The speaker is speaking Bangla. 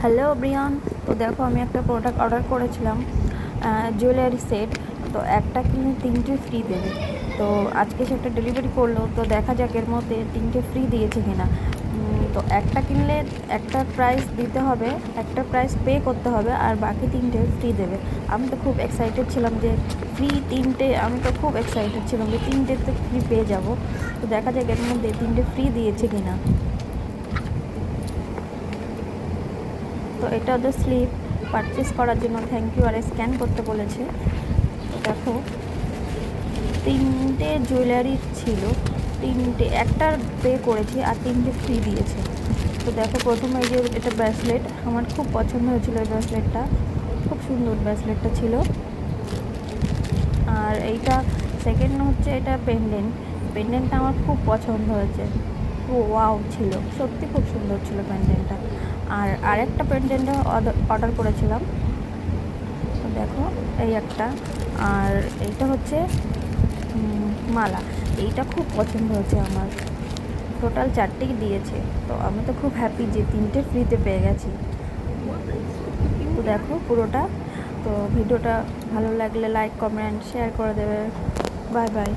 হ্যালো ব্রিয়ান তো দেখো, আমি একটা প্রোডাক্ট অর্ডার করেছিলাম জুয়েলারি সেট তো একটা কিনে তিনটে ফ্রি দেবে। তো আজকে সেটা ডেলিভারি করল, তো দেখা যাক এর মধ্যে তিনটে ফ্রি দিয়েছে কিনা। তো একটা কিনলে একটা প্রাইস দিতে হবে, একটা প্রাইস পে করতে হবে, আর বাকি তিনটে ফ্রি দেবে। আমি তো খুব এক্সাইটেড ছিলাম যে ফ্রি তিনটে, আমি তো খুব এক্সাইটেড ছিলাম যে তিনটে তো ফ্রি পেয়ে যাব। তো দেখা যাক এর মধ্যে তিনটে ফ্রি দিয়েছে কিনা। তো এটা ওদের স্লিপ পারচেস করার জন্য থ্যাংক ইউ আর স্ক্যান করতে বলেছে। দেখো, তিনটে জুয়েলারি ছিল, তিনটে, একটা পে করেছি আর তিনটে ফ্রি দিয়েছে। তো দেখো, প্রথমে যে এটা ব্রেসলেট আমার খুব পছন্দ হয়েছিল এই ব্রেসলেটটা খুব সুন্দর ব্রেসলেটটা ছিল। আর এইটা সেকেন্ড হচ্ছে এটা পেন্ডেন্ট পেন্ডেন্টটা আমার খুব পছন্দ হয়েছে। ওয়াও ছিল। সত্যি খুব সুন্দর ছিল পেন্ডেন্টটা আর আরেকটা পেন্ডেন্টও অর্ডার করেছিলাম। দেখো, এই একটা। আর এইটা হচ্ছে মালা। এইটা খুব পছন্দ হয়েছে আমার। টোটাল চারটেই দিয়েছে। তো আমি তো খুব হ্যাপি যে তিনটে ফ্রিতে পেয়ে গেছি। তো দেখো, পুরোটা। তো ভিডিওটা ভালো লাগলে লাইক কমেন্ট শেয়ার করে দেবে। Bye bye